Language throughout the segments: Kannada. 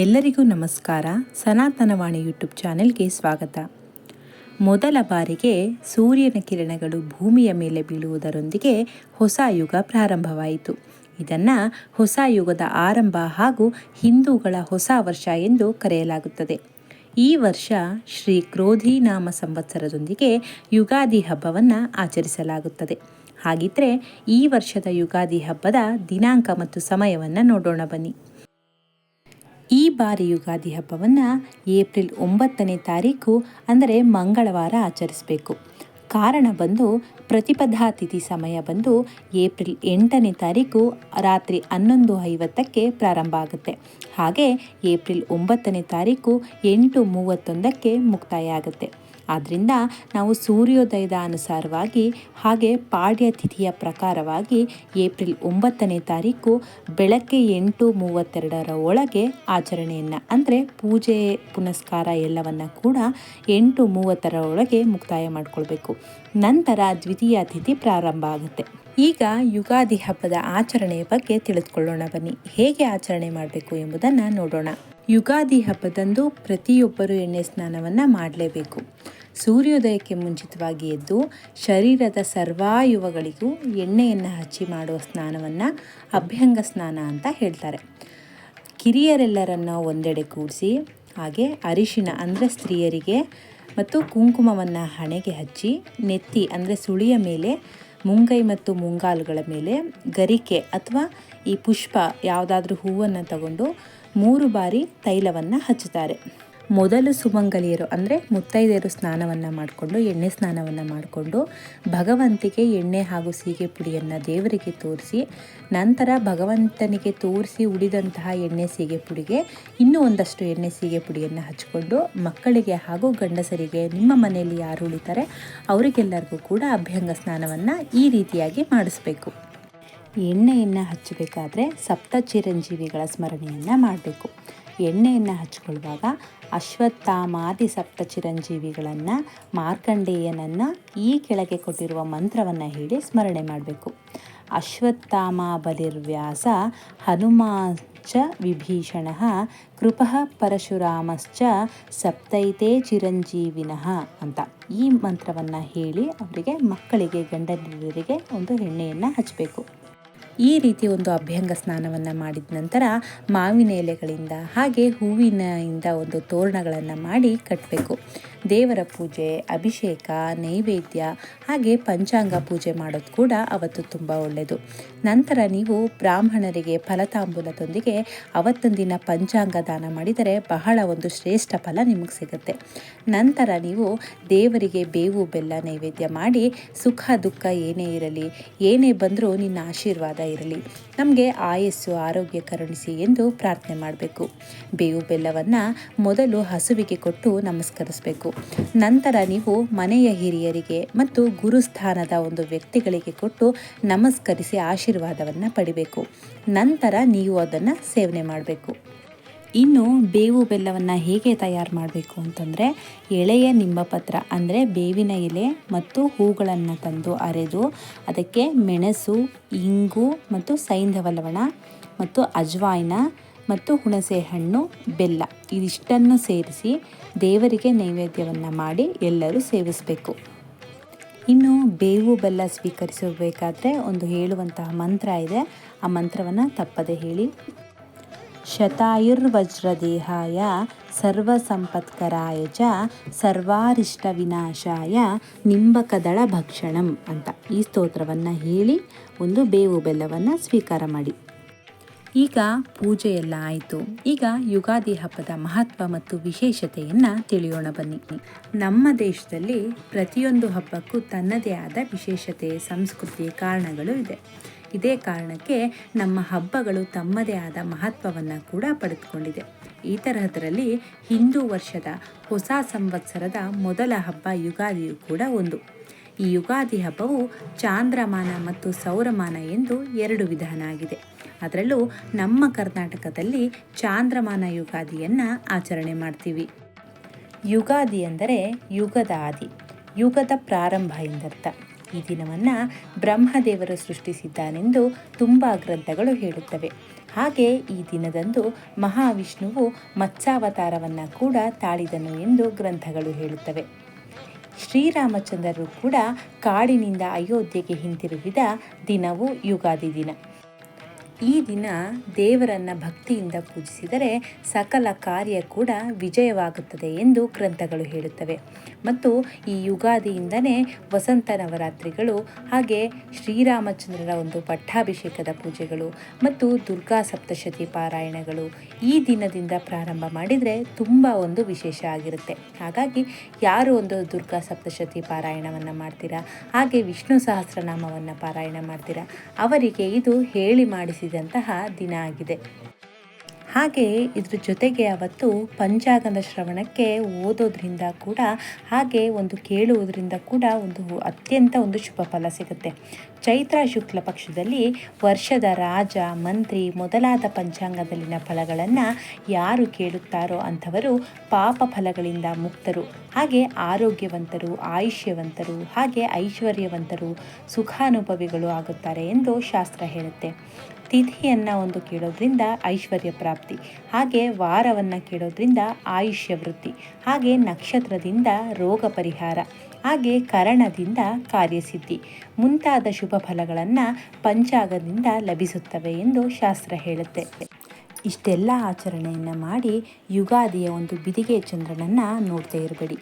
ಎಲ್ಲರಿಗೂ ನಮಸ್ಕಾರ. ಸನಾತನವಾಣಿ ಯೂಟ್ಯೂಬ್ ಚಾನೆಲ್ಗೆ ಸ್ವಾಗತ. ಮೊದಲ ಬಾರಿಗೆ ಸೂರ್ಯನ ಕಿರಣಗಳು ಭೂಮಿಯ ಮೇಲೆ ಬೀಳುವುದರೊಂದಿಗೆ ಹೊಸ ಯುಗ ಪ್ರಾರಂಭವಾಯಿತು. ಇದನ್ನು ಹೊಸ ಯುಗದ ಆರಂಭ ಹಾಗೂ ಹಿಂದೂಗಳ ಹೊಸ ವರ್ಷ ಎಂದು ಕರೆಯಲಾಗುತ್ತದೆ. ಈ ವರ್ಷ ಶ್ರೀ ಕ್ರೋಧಿ ನಾಮ ಸಂವತ್ಸರದೊಂದಿಗೆ ಯುಗಾದಿ ಹಬ್ಬವನ್ನು ಆಚರಿಸಲಾಗುತ್ತದೆ. ಹಾಗಿದ್ರೆ ಈ ವರ್ಷದ ಯುಗಾದಿ ಹಬ್ಬದ ದಿನಾಂಕ ಮತ್ತು ಸಮಯವನ್ನು ನೋಡೋಣ ಬನ್ನಿ. ಈ ಬಾರಿ ಯುಗಾದಿ ಹಬ್ಬವನ್ನು ಏಪ್ರಿಲ್ ಒಂಬತ್ತನೇ ತಾರೀಕು, ಅಂದರೆ ಮಂಗಳವಾರ ಆಚರಿಸಬೇಕು. ಕಾರಣ ಬಂದು ಪ್ರತಿಪದಾ ತಿಥಿ ಸಮಯ ಬಂದು ಏಪ್ರಿಲ್ ಎಂಟನೇ ತಾರೀಕು ರಾತ್ರಿ ಹನ್ನೊಂದು ಐವತ್ತಕ್ಕೆ ಪ್ರಾರಂಭ ಆಗುತ್ತೆ. ಹಾಗೆ ಏಪ್ರಿಲ್ ಒಂಬತ್ತನೇ ತಾರೀಕು ಎಂಟು ಮೂವತ್ತೊಂದಕ್ಕೆ ಮುಕ್ತಾಯ ಆಗುತ್ತೆ. ಆದ್ದರಿಂದ ನಾವು ಸೂರ್ಯೋದಯದ ಅನುಸಾರವಾಗಿ ಹಾಗೆ ಪಾಡ್ಯ ತಿಥಿಯ ಪ್ರಕಾರವಾಗಿ ಏಪ್ರಿಲ್ ಒಂಬತ್ತನೇ ತಾರೀಕು ಬೆಳಗ್ಗೆ ಎಂಟು ಮೂವತ್ತೆರಡರ ಒಳಗೆ ಆಚರಣೆಯನ್ನು, ಅಂದರೆ ಪೂಜೆ, ಪುನಸ್ಕಾರ ಎಲ್ಲವನ್ನು ಕೂಡ ಎಂಟು ಮೂವತ್ತರ ಒಳಗೆ ಮುಕ್ತಾಯ ಮಾಡಿಕೊಳ್ಬೇಕು. ನಂತರ ದ್ವಿತೀಯ ತಿಥಿ ಪ್ರಾರಂಭ ಆಗುತ್ತೆ. ಈಗ ಯುಗಾದಿ ಹಬ್ಬದ ಆಚರಣೆಯ ಬಗ್ಗೆ ತಿಳಿದುಕೊಳ್ಳೋಣ ಬನ್ನಿ. ಹೇಗೆ ಆಚರಣೆ ಮಾಡಬೇಕು ಎಂಬುದನ್ನು ನೋಡೋಣ. ಯುಗಾದಿ ಹಬ್ಬದಂದು ಪ್ರತಿಯೊಬ್ಬರು ಎಣ್ಣೆ ಸ್ನಾನವನ್ನು ಮಾಡಲೇಬೇಕು. ಸೂರ್ಯೋದಯಕ್ಕೆ ಮುಂಚಿತವಾಗಿ ಎದ್ದು ಶರೀರದ ಸರ್ವಾಯುವಗಳಿಗೂ ಎಣ್ಣೆಯನ್ನು ಹಚ್ಚಿ ಮಾಡುವ ಸ್ನಾನವನ್ನು ಅಭ್ಯಂಗ ಸ್ನಾನ ಅಂತ ಹೇಳ್ತಾರೆ. ಕಿರಿಯರೆಲ್ಲರನ್ನು ಒಂದೆಡೆ ಕೂಡಿಸಿ, ಹಾಗೆ ಅರಿಶಿನ ಅಂದರೆ ಸ್ತ್ರೀಯರಿಗೆ ಮತ್ತು ಕುಂಕುಮವನ್ನು ಹಣೆಗೆ ಹಚ್ಚಿ, ನೆತ್ತಿ ಅಂದರೆ ಸುಳಿಯ ಮೇಲೆ, ಮುಂಗೈ ಮತ್ತು ಮುಂಗಾಲುಗಳ ಮೇಲೆ ಗರಿಕೆ ಅಥವಾ ಈ ಪುಷ್ಪ ಯಾವುದಾದ್ರೂ ಹೂವನ್ನು ತಗೊಂಡು ಮೂರು ಬಾರಿ ತೈಲವನ್ನು ಹಚ್ಚುತ್ತಾರೆ. ಮೊದಲು ಸುಮಂಗಲಿಯರು ಅಂದರೆ ಮುತ್ತೈದೆಯರು ಸ್ನಾನವನ್ನು ಮಾಡಿಕೊಂಡು, ಎಣ್ಣೆ ಸ್ನಾನವನ್ನು ಮಾಡಿಕೊಂಡು, ಭಗವಂತಿಗೆ ಎಣ್ಣೆ ಹಾಗೂ ಸೀಗೆ ಪುಡಿಯನ್ನು ದೇವರಿಗೆ ತೋರಿಸಿ, ನಂತರ ಭಗವಂತನಿಗೆ ತೋರಿಸಿ ಉಳಿದಂತಹ ಎಣ್ಣೆ ಸೀಗೆ ಪುಡಿಗೆ ಇನ್ನೂ ಒಂದಷ್ಟು ಎಣ್ಣೆ ಸೀಗೆ ಪುಡಿಯನ್ನು ಹಚ್ಕೊಂಡು, ಮಕ್ಕಳಿಗೆ ಹಾಗೂ ಗಂಡಸರಿಗೆ, ನಿಮ್ಮ ಮನೆಯಲ್ಲಿ ಯಾರು ಉಳಿತಾರೆ, ಅವರಿಗೆಲ್ಲರಿಗೂ ಕೂಡ ಅಭ್ಯಂಗ ಸ್ನಾನವನ್ನು ಈ ರೀತಿಯಾಗಿ ಮಾಡಿಸ್ಬೇಕು. ಎಣ್ಣೆಯನ್ನು ಹಚ್ಚಬೇಕಾದ್ರೆ ಸಪ್ತ ಚಿರಂಜೀವಿಗಳ ಸ್ಮರಣೆಯನ್ನು ಮಾಡಬೇಕು. ಎಣ್ಣೆಯನ್ನು ಹಚ್ಕೊಳ್ಳುವಾಗ ಅಶ್ವತ್ಥಾಮಾದಿ ಸಪ್ತ ಚಿರಂಜೀವಿಗಳನ್ನು, ಮಾರ್ಕಂಡೇಯನನ್ನು ಈ ಕೆಳಗೆ ಕೊಟ್ಟಿರುವ ಮಂತ್ರವನ್ನು ಹೇಳಿ ಸ್ಮರಣೆ ಮಾಡಬೇಕು. ಅಶ್ವತ್ಥಾಮ ಬಲಿರ್ವ್ಯಾಸ ಹನುಮಾಂಚ ವಿಭೀಷಣ ಕೃಪಃ ಪರಶುರಾಮಶ್ಚ ಸಪ್ತೈತೆ ಚಿರಂಜೀವಿನಃ ಅಂತ ಈ ಮಂತ್ರವನ್ನು ಹೇಳಿ ಅವರಿಗೆ ಮಕ್ಕಳಿಗೆ ಗಂಡನಿಯರಿಗೆ ಒಂದು ಎಣ್ಣೆಯನ್ನು ಹಚ್ಚಬೇಕು ಈ ರೀತಿ ಒಂದು ಅಭ್ಯಂಗ ಸ್ನಾನವನ್ನು ಮಾಡಿದ ನಂತರ ಮಾವಿನ ಎಲೆಗಳಿಂದ ಹಾಗೆ ಹೂವಿನಿಂದ ಒಂದು ತೋರಣಗಳನ್ನು ಮಾಡಿ ಕಟ್ಟಬೇಕು ದೇವರ ಪೂಜೆ, ಅಭಿಷೇಕ, ನೈವೇದ್ಯ ಹಾಗೆ ಪಂಚಾಂಗ ಪೂಜೆ ಮಾಡೋದು ಕೂಡ ಅವತ್ತು ತುಂಬ ಒಳ್ಳೆಯದು ನಂತರ ನೀವು ಬ್ರಾಹ್ಮಣರಿಗೆ ಫಲತಾಂಬೂಲದೊಂದಿಗೆ ಅವತ್ತೊಂದು ದಿನ ಪಂಚಾಂಗ ದಾನ ಮಾಡಿದರೆ ಬಹಳ ಒಂದು ಶ್ರೇಷ್ಠ ಫಲ ನಿಮಗೆ ಸಿಗುತ್ತೆ. ನಂತರ ನೀವು ದೇವರಿಗೆ ಬೇವು, ಬೆಲ್ಲ ನೈವೇದ್ಯ ಮಾಡಿ ಸುಖ, ದುಃಖ ಏನೇ ಇರಲಿ, ಏನೇ ಬಂದರೂ ನಿನ್ನ ಆಶೀರ್ವಾದ ಇರಲಿ, ನಮಗೆ ಆಯಸ್ಸು, ಆರೋಗ್ಯ ಕರುಣಿಸಿ ಎಂದು ಪ್ರಾರ್ಥನೆ ಮಾಡಬೇಕು. ಬೇವು, ಬೆಲ್ಲವನ್ನು ಮೊದಲು ಹಸುವಿಗೆ ಕೊಟ್ಟು ನಮಸ್ಕರಿಸಬೇಕು. ನಂತರ ನೀವು ಮನೆಯ ಹಿರಿಯರಿಗೆ ಮತ್ತು ಗುರುಸ್ಥಾನದ ಒಂದು ವ್ಯಕ್ತಿಗಳಿಗೆ ಕೊಟ್ಟು ನಮಸ್ಕರಿಸಿ ಆಶೀರ್ವಾದವನ್ನು ಪಡಿಬೇಕು. ನಂತರ ನೀವು ಅದನ್ನು ಸೇವನೆ ಮಾಡಬೇಕು. ಇನ್ನು ಬೇವು ಬೆಲ್ಲವನ್ನು ಹೇಗೆ ತಯಾರು ಮಾಡಬೇಕು ಅಂತಂದರೆ, ಎಳೆಯ ನಿಂಬಪತ್ರ ಅಂದರೆ ಬೇವಿನ ಎಲೆ ಮತ್ತು ಹೂಗಳನ್ನು ತಂದು ಅರೆದು, ಅದಕ್ಕೆ ಮೆಣಸು, ಇಂಗು ಮತ್ತು ಸೈಂಧವ ಲವಣ ಮತ್ತು ಅಜ್ವಾಯಿನ ಮತ್ತು ಹುಣಸೆ ಹಣ್ಣು, ಬೆಲ್ಲ ಇದಿಷ್ಟನ್ನು ಸೇರಿಸಿ ದೇವರಿಗೆ ನೈವೇದ್ಯವನ್ನು ಮಾಡಿ ಎಲ್ಲರೂ ಸೇವಿಸಬೇಕು. ಇನ್ನು ಬೇವು ಬೆಲ್ಲ ಸ್ವೀಕರಿಸಬೇಕಾದ್ರೆ ಒಂದು ಹೇಳುವಂತಹ ಮಂತ್ರ ಇದೆ. ಆ ಮಂತ್ರವನ್ನು ತಪ್ಪದೆ ಹೇಳಿ. ಶತಾಯುರ್ವಜ್ರದೇಹಾಯ ಸರ್ವಸಂಪತ್ಕರಾಯ ಚ ಸರ್ವಾರಿಷ್ಟ ವಿನಾಶಾಯ ನಿಂಬಕದಳ ಭಕ್ಷಣಂ ಅಂತ ಈ ಸ್ತೋತ್ರವನ್ನು ಹೇಳಿ ಒಂದು ಬೇವು ಬೆಲ್ಲವನ್ನು ಸ್ವೀಕಾರ ಮಾಡಿ. ಈಗ ಪೂಜೆ ಎಲ್ಲ ಆಯಿತು. ಈಗ ಯುಗಾದಿ ಹಬ್ಬದ ಮಹತ್ವ ಮತ್ತು ವಿಶೇಷತೆಯನ್ನು ತಿಳಿಯೋಣ ಬನ್ನಿ. ನಮ್ಮ ದೇಶದಲ್ಲಿ ಪ್ರತಿಯೊಂದು ಹಬ್ಬಕ್ಕೂ ತನ್ನದೇ ಆದ ವಿಶೇಷತೆ ಸಂಸ್ಕೃತಿ ಕಾರಣಗಳು ಇದೆ. ಇದೇ ಕಾರಣಕ್ಕೆ ನಮ್ಮ ಹಬ್ಬಗಳು ತಮ್ಮದೇ ಆದ ಮಹತ್ವವನ್ನು ಕೂಡ ಪಡೆದುಕೊಂಡಿದೆ. ಈ ತರಹದರಲ್ಲಿ ಹಿಂದೂ ವರ್ಷದ ಹೊಸ ಸಂವತ್ಸರದ ಮೊದಲ ಹಬ್ಬ ಯುಗಾದಿಯು ಕೂಡ ಒಂದು. ಈ ಯುಗಾದಿ ಹಬ್ಬವು ಚಾಂದ್ರಮಾನ ಮತ್ತು ಸೌರಮಾನ ಎಂದು ಎರಡು ವಿಧಾನ ಆಗಿದೆ. ಅದರಲ್ಲೂ ನಮ್ಮ ಕರ್ನಾಟಕದಲ್ಲಿ ಚಾಂದ್ರಮಾನ ಯುಗಾದಿಯನ್ನು ಆಚರಣೆ ಮಾಡ್ತೀವಿ. ಯುಗಾದಿ ಅಂದರೆ ಯುಗದ ಆದಿ, ಯುಗದ ಪ್ರಾರಂಭ ಎಂದರ್ಥ. ಈ ದಿನವನ್ನು ಬ್ರಹ್ಮದೇವರು ಸೃಷ್ಟಿಸಿದ್ದಾನೆಂದು ತುಂಬ ಗ್ರಂಥಗಳು ಹೇಳುತ್ತವೆ. ಹಾಗೆ ಈ ದಿನದಂದು ಮಹಾವಿಷ್ಣುವು ಮತ್ಸ್ಯಾವತಾರವನ್ನು ಕೂಡ ತಾಳಿದನು ಎಂದು ಗ್ರಂಥಗಳು ಹೇಳುತ್ತವೆ. ಶ್ರೀರಾಮಚಂದ್ರರು ಕೂಡ ಕಾಡಿನಿಂದ ಅಯೋಧ್ಯೆಗೆ ಹಿಂತಿರುಗಿದ ದಿನವು ಯುಗಾದಿ ದಿನ. ಈ ದಿನ ದೇವರನ್ನ ಭಕ್ತಿಯಿಂದ ಪೂಜಿಸಿದರೆ ಸಕಲ ಕಾರ್ಯ ಕೂಡ ವಿಜಯವಾಗುತ್ತದೆ ಎಂದು ಗ್ರಂಥಗಳು ಹೇಳುತ್ತವೆ. ಮತ್ತು ಈ ಯುಗಾದಿಯಿಂದನೇ ವಸಂತ ನವರಾತ್ರಿಗಳು ಹಾಗೆ ಶ್ರೀರಾಮಚಂದ್ರರ ಒಂದು ಪಟ್ಟಾಭಿಷೇಕದ ಪೂಜೆಗಳು ಮತ್ತು ದುರ್ಗಾ ಸಪ್ತಶತಿ ಪಾರಾಯಣಗಳು ಈ ದಿನದಿಂದ ಪ್ರಾರಂಭ ಮಾಡಿದರೆ ತುಂಬ ಒಂದು ವಿಶೇಷ ಆಗಿರುತ್ತೆ. ಹಾಗಾಗಿ ಯಾರು ಒಂದು ದುರ್ಗಾ ಸಪ್ತಶತಿ ಪಾರಾಯಣವನ್ನು ಮಾಡ್ತೀರಾ, ಹಾಗೆ ವಿಷ್ಣು ಸಹಸ್ರನಾಮವನ್ನು ಪಾರಾಯಣ ಮಾಡ್ತೀರಾ, ಅವರಿಗೆ ಇದು ಹೇಳಿ ಮಾಡಿಸಿದಂತಹ ದಿನ ಆಗಿದೆ. ಹಾಗೆಯೇ ಇದ್ರ ಜೊತೆಗೆ ಅವತ್ತು ಪಂಚಾಂಗದ ಶ್ರವಣಕ್ಕೆ ಓದೋದ್ರಿಂದ ಕೂಡ, ಹಾಗೆ ಒಂದು ಕೇಳುವುದರಿಂದ ಕೂಡ ಒಂದು ಅತ್ಯಂತ ಒಂದು ಶುಭ ಫಲ ಸಿಗುತ್ತೆ. ಚೈತ್ರ ಶುಕ್ಲ ಪಕ್ಷದಲ್ಲಿ ವರ್ಷದ ರಾಜ, ಮಂತ್ರಿ ಮೊದಲಾದ ಪಂಚಾಂಗದಲ್ಲಿನ ಫಲಗಳನ್ನು ಯಾರು ಕೇಳುತ್ತಾರೋ ಅಂಥವರು ಪಾಪ ಫಲಗಳಿಂದ ಮುಕ್ತರು. ಹಾಗೆ ಆರೋಗ್ಯವಂತರು, ಆಯುಷ್ಯವಂತರು, ಹಾಗೆ ಐಶ್ವರ್ಯವಂತರು ಸುಖಾನುಭವಿಗಳು ಆಗುತ್ತಾರೆ ಎಂದು ಶಾಸ್ತ್ರ ಹೇಳುತ್ತೆ. ತಿಥಿಯನ್ನು ಒಂದು ಕೇಳೋದ್ರಿಂದ ಐಶ್ವರ್ಯ ಪ್ರಾಪ್ತಿ, ಹಾಗೆ ವಾರವನ್ನು ಕೇಳೋದ್ರಿಂದ ಆಯುಷ್ಯ ವೃತ್ತಿ, ಹಾಗೆ ನಕ್ಷತ್ರದಿಂದ ರೋಗ ಪರಿಹಾರ, ಹಾಗೆ ಕರಣದಿಂದ ಕಾರ್ಯಸಿದ್ಧಿ. ಮುಂತಾದ ಶುಭ ಫಲಗಳನ್ನು ಪಂಚಾಗದಿಂದ ಲಭಿಸುತ್ತವೆ ಎಂದು ಶಾಸ್ತ್ರ ಹೇಳುತ್ತೆ. ಇಷ್ಟೆಲ್ಲ ಆಚರಣೆಯನ್ನು ಮಾಡಿ ಯುಗಾದಿಯ ಒಂದು ಬಿದಿಗೆ ಚಂದ್ರನನ್ನು ನೋಡ್ತಾ ಇರಬೇಡಿ.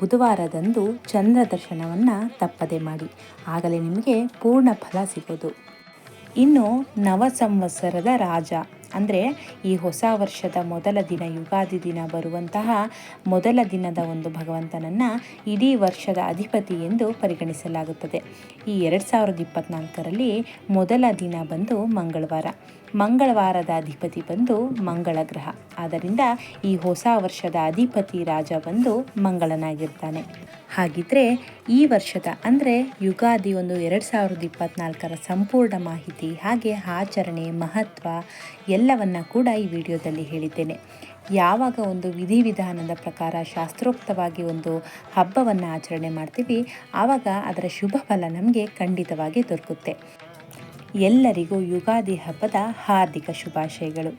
ಬುಧವಾರದಂದು ಚಂದ್ರ ದರ್ಶನವನ್ನು ತಪ್ಪದೆ ಮಾಡಿ. ಆಗಲೇ ನಿಮಗೆ ಪೂರ್ಣ ಫಲ ಸಿಗೋದು. ಇನ್ನು ನವ ಸಂವತ್ಸರದ ರಾಜ. ಅಂದರೆ ಈ ಹೊಸ ವರ್ಷದ ಮೊದಲ ದಿನ, ಯುಗಾದಿ ದಿನ ಬರುವಂತಹ ಮೊದಲ ದಿನದ ಒಂದು ಭಗವಂತನನ್ನು ಇಡೀ ವರ್ಷದ ಅಧಿಪತಿ ಎಂದು ಪರಿಗಣಿಸಲಾಗುತ್ತದೆ. ಈ ಎರಡು ಸಾವಿರದ ಇಪ್ಪತ್ತ್ನಾಲ್ಕರಲ್ಲಿ ಮೊದಲ ದಿನ ಬಂದು ಮಂಗಳವಾರ. ಮಂಗಳವಾರದ ಅಧಿಪತಿ ಬಂದು ಮಂಗಳ ಗ್ರಹ. ಆದ್ದರಿಂದ ಈ ಹೊಸ ವರ್ಷದ ಅಧಿಪತಿ ರಾಜ ಬಂದು ಮಂಗಳನಾಗಿರ್ತಾನೆ. ಹಾಗಿದ್ರೆ ಈ ವರ್ಷದ ಅಂದರೆ ಯುಗಾದಿ ಒಂದು ಎರಡು ಸಾವಿರದ ಇಪ್ಪತ್ತ್ನಾಲ್ಕರ ಸಂಪೂರ್ಣ ಮಾಹಿತಿ ಹಾಗೆ ಆಚರಣೆ ಮಹತ್ವ ಎಲ್ಲವನ್ನ ಕೂಡ ಈ ವಿಡಿಯೋದಲ್ಲಿ ಹೇಳಿದ್ದೇನೆ. ಯಾವಾಗ ಒಂದು ವಿಧಿವಿಧಾನದ ಪ್ರಕಾರ ಶಾಸ್ತ್ರೋಕ್ತವಾಗಿ ಒಂದು ಹಬ್ಬವನ್ನು ಆಚರಣೆ ಮಾಡ್ತೀವಿ, ಆವಾಗ ಅದರ ಶುಭ ಫಲ ನಮಗೆ ಖಂಡಿತವಾಗಿ ದೊರಕುತ್ತೆ. ಎಲ್ಲರಿಗೂ ಯುಗಾದಿ ಹಬ್ಬದ ಹಾರ್ದಿಕ ಶುಭಾಶಯಗಳು.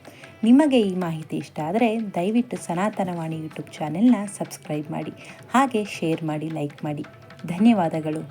ನಿಮಗೆ ಈ ಮಾಹಿತಿ ಇಷ್ಟ ಆದರೆ ದಯವಿಟ್ಟು ಸನಾತನವಾಣಿ ಯೂಟ್ಯೂಬ್ ಚಾನೆಲ್ನ ಸಬ್ಸ್ಕ್ರೈಬ್ ಮಾಡಿ, ಹಾಗೆ ಶೇರ್ ಮಾಡಿ, ಲೈಕ್ ಮಾಡಿ. ಧನ್ಯವಾದಗಳು.